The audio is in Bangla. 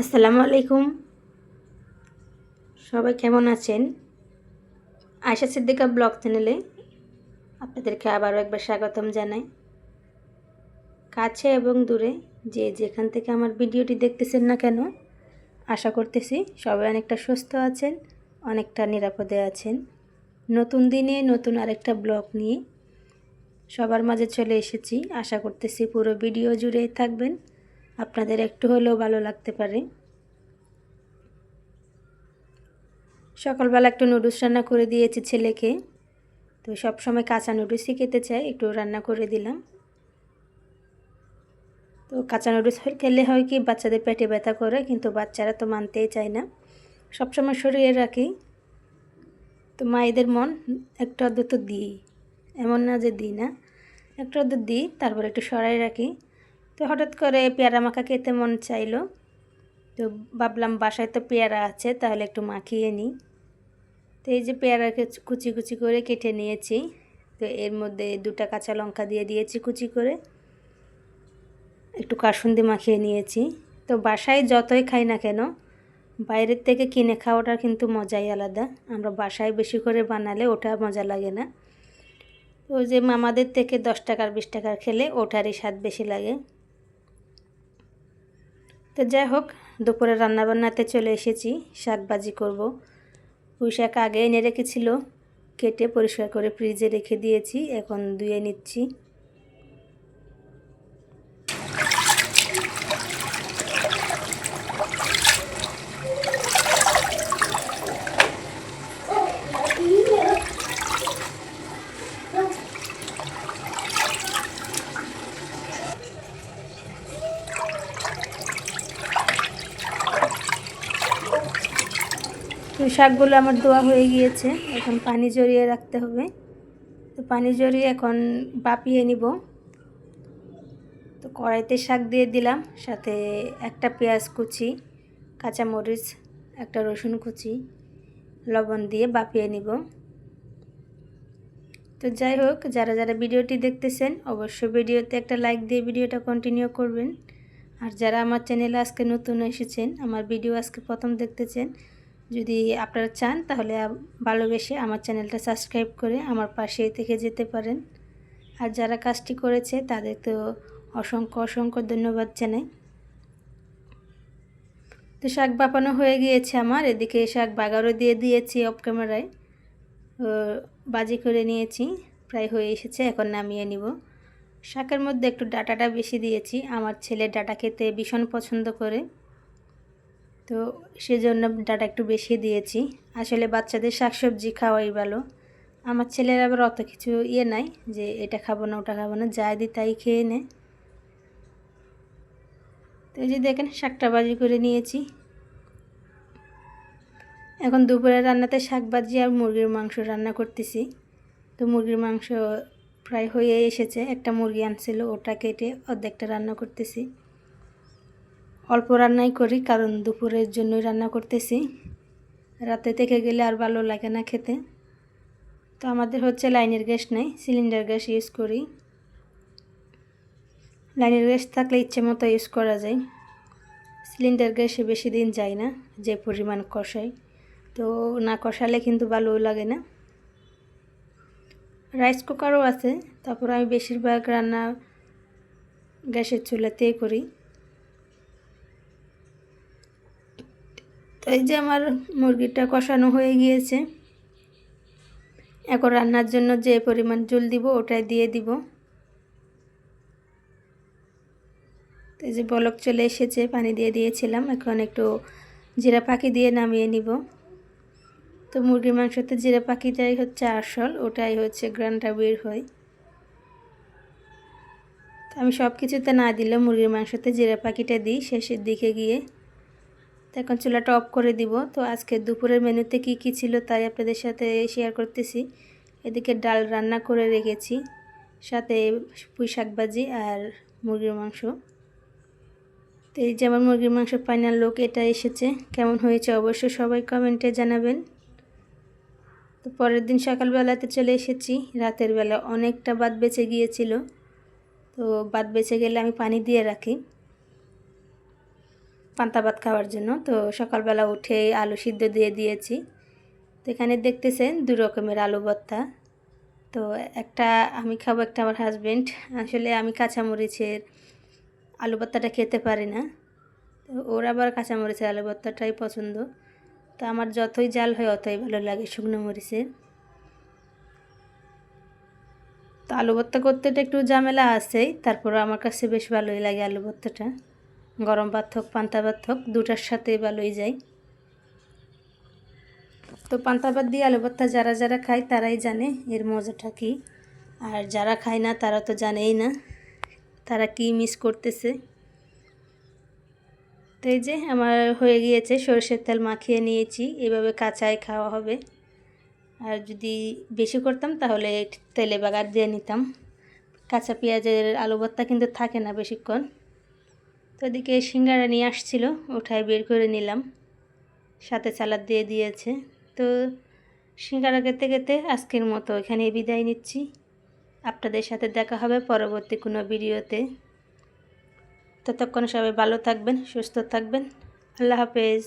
আসসালামু আলাইকুম। সবাই কেমন আছেন? আয়সা সিদ্দিকা ব্লগ চ্যানেলে আপনাদেরকে আবারও একবার স্বাগতম জানাই। কাছে এবং দূরে যে যেখান থেকে আমার ভিডিওটি দেখতেছেন না কেন, আশা করতেছি সবাই অনেকটা সুস্থ আছেন, অনেকটা নিরাপদে আছেন। নতুন দিনে নতুন আরেকটা ব্লগ নিয়ে সবার মাঝে চলে এসেছি। আশা করতেছি পুরো ভিডিও জুড়ে থাকবেন। আপনাদের একটু হলেও ভালো লাগতে পারে। সকালবেলা একটু নুডলস রান্না করে দিয়েছি ছেলেকে। তো সব সময় কাঁচা নুডলসই খেতে চাই একটু রান্না করে দিলাম। তো কাঁচা নুডলস খেলে হয় কি, বাচ্চাদের পেটে ব্যথা করে, কিন্তু বাচ্চারা তো মানতেই চায় না। সবসময় সরিয়ে রাখি। তো মায়েদের মন একটা একটু অদ্ভুত দিই, এমন না যে দিই না। একটু অদ্ভুত দিই, তারপর একটু সরাই রাখি। তো হঠাৎ করে পেয়ারা মাখা খেতে মন চাইলো। তো ভাবলাম বাসায় তো পেয়ারা আছে, তাহলে একটু মাখিয়ে নিই। তো এই যে পেয়ারাকে কুচি কুচি করে কেটে নিয়েছি। তো এর মধ্যে দুটা কাঁচা লঙ্কা দিয়ে দিয়েছি কুচি করে। একটু কাসুন্দি মাখিয়ে নিয়েছি। তো বাসায় যতই খাই না কেন, বাইরের থেকে কিনে খাওয়াটা কিন্তু মজাই আলাদা। আমরা বাসায় বেশি করে বানালে ওটা মজা লাগে না। তো যে মামাদের থেকে দশ টাকার, বিশ টাকার খেলে ওটারই স্বাদ বেশি লাগে। তো যাই হোক, দুপুরে রান্নাবান্নাতে চলে এসেছি, শাক ভাজি করব। পুঁই শাক আগে এনে রেখেছিল, কেটে পরিষ্কার করে ফ্রিজে রেখে দিয়েছি, এখন ধুয়ে নিচ্ছি। তো শাকগুলো আমার ধোয়া হয়ে গিয়েছে, এখন পানি জড়িয়ে রাখতে হবে। তো পানি জড়িয়ে এখন বাপিয়ে নিব। তো কড়াইতে শাক দিয়ে দিলাম, সাথে একটা পেঁয়াজ কুচি, কাঁচামরিচ, একটা রসুন কুচি, লবণ দিয়ে বাপিয়ে নিব। তো যাই হোক, যারা যারা ভিডিওটি দেখতেছেন, অবশ্যই ভিডিওতে একটা লাইক দিয়ে ভিডিওটা কন্টিনিউ করবেন। আর যারা আমার চ্যানেলে আজকে নতুন এসেছেন, আমার ভিডিও আজকে প্রথম দেখতেছেন যদি আপনারা চান, তাহলে ভালোবেসে আমার চ্যানেলটা সাবস্ক্রাইব করে আমার পাশে থেকে যেতে পারেন। আর যারা কাজটি করেছে, তাদের তো অসংখ্য অসংখ্য ধন্যবাদ জানাই। তো শাক বাপানো হয়ে গিয়েছে আমার। এদিকে শাক বাগারও দিয়ে দিয়েছি অফ ক্যামেরায়। বাজি করে নিয়েছি। প্রায় হয়ে এসেছে, এখন নামিয়ে নিব। শাকের মধ্যে একটু ডাটাটা বেশি দিয়েছি। আমার ছেলে ডাটা খেতে ভীষণ পছন্দ করে। তো সেজন্য ডাটা একটু বেশি দিয়েছি। আসলে বাচ্চাদের শাকসবজি খাওয়াই ভালো। আমার ছেলের আবার অত কিছু ইয়ে নাই যে এটা খাব না, ওটা খাব না, যাই দিই তাই খেয়ে নে। তো এই যে দেখেন শাকটা বাজি করে নিয়েছি। এখন দুপুরে রান্নাতে শাক ভাজি আর মুরগির মাংস রান্না করতেছি। তো মুরগির মাংস প্রায় হয়ে এসেছে, একটা মুরগি আনছিল, ওটা কেটে অর্ধেকটা রান্না করতেছি। অল্প রান্নাই করি, কারণ দুপুরের জন্যই রান্না করতেছি। রাতে থেকে গেলে আর ভালো লাগে না খেতে। তো আমাদের হচ্ছে লাইনের গ্যাস নেই, সিলিন্ডার গ্যাস ইউজ করি। লাইনের গ্যাস থাকলে ইচ্ছে মতো ইউজ করা যায়। সিলিন্ডার গ্যাসে বেশি দিন যায় না, যে পরিমাণ কষাই। তো না কষালে কিন্তু ভালো লাগে না। রাইস কুকারও আছে, তারপর আমি বেশিরভাগ রান্না গ্যাসের চুলাতেই করি। এই যে আমার মুরগিটা কষানো হয়ে গিয়েছে। এখন রান্নার জন্য যে পরিমাণ জল দিব ওটাই দিয়ে দিব। এই যে বলক চলে এসেছে, পানি দিয়ে দিয়েছিলাম। এখন একটু জিরা পাখি দিয়ে নামিয়ে নিব। তো মুরগির মাংসতে জিরা পাখিটাই হচ্ছে আসল, ওটাই হচ্ছে গ্রানটা বের হয়। আমি সব কিছুতে না দিলেও মুরগির মাংসতে জিরা পাখিটা দিই শেষের দিকে গিয়ে। তো এখন চুলাটা অফ করে দিব। তো আজকে দুপুরের মেনুতে কি কি ছিল তাই আপনাদের সাথে শেয়ার করতেছি। এদিকে ডাল রান্না করে রেখেছি, সাথে পুঁই শাক ভাজি আর মুরগির মাংস। তো এই যেমন মুরগির মাংস ফাইনাল লোক এটা এসেছে, কেমন হয়েছে অবশ্যই সবাই কমেন্টে জানাবেন। তো পরের দিন সকালবেলাতে চলে এসেছি, রাতের বেলা অনেকটা বাদ বেঁচে গিয়েছিল। তো বাদ বেঁচে গেলে আমি পানি দিয়ে রাখি। পান্তা ভাত খাওয়ার জন্য। তো সকালবেলা উঠে আলু সিদ্ধ দিয়ে দিয়েছি। তো এখানে দেখতেছেন দু রকমের আলু ভর্তা। তো একটা আমি খাব, একটা আমার হাজবেন্ড আসলে আমি কাঁচামরিচের আলু ভর্তাটা খেতে পারি না। তো ওর আবার কাঁচামরিচের আলু ভর্তাটাই পছন্দ। তো আমার যতই জাল হয় অতই ভালো লাগে শুকনো মরিচের। তো আলু ভর্তা করতে একটু ঝামেলা আছেই তারপর আমার কাছে বেশ ভালোই লাগে আলু ভর্তাটা। গরম ভাত হোক পান্তা ভাত হোক দুটার সাথে ভালোই যায় তো পান্তা ভাত দিয়ে আলু ভর্তা যারা যারা খায় তারাই জানে এর মজাটা কী। আর যারা খায় না তারা তো জানেই না তারা কি মিস করতেছে। তো এই যে আমার হয়ে গিয়েছে সরষের তেল মাখিয়ে নিয়েছি, এভাবে কাঁচাই খাওয়া হবে। আর যদি বেশি করতাম তাহলে তেলে বাগার দিয়ে নিতাম। কাঁচা পেঁয়াজের আলু ভর্তা কিন্তু থাকে না বেশিক্ষণ। তো এদিকে সিঙ্গারা নিয়ে আসছিল, ওঠায় বের করে নিলাম। সাথে সালাদ দিয়ে দিয়েছে। তো সিঙ্গারা খেতে খেতে আজকের মতো এখানে বিদায় নিচ্ছি। আপনাদের সাথে দেখা হবে পরবর্তী কোনো ভিডিওতে। ততক্ষণ সবাই ভালো থাকবেন, সুস্থ থাকবেন। আল্লাহ হাফেজ।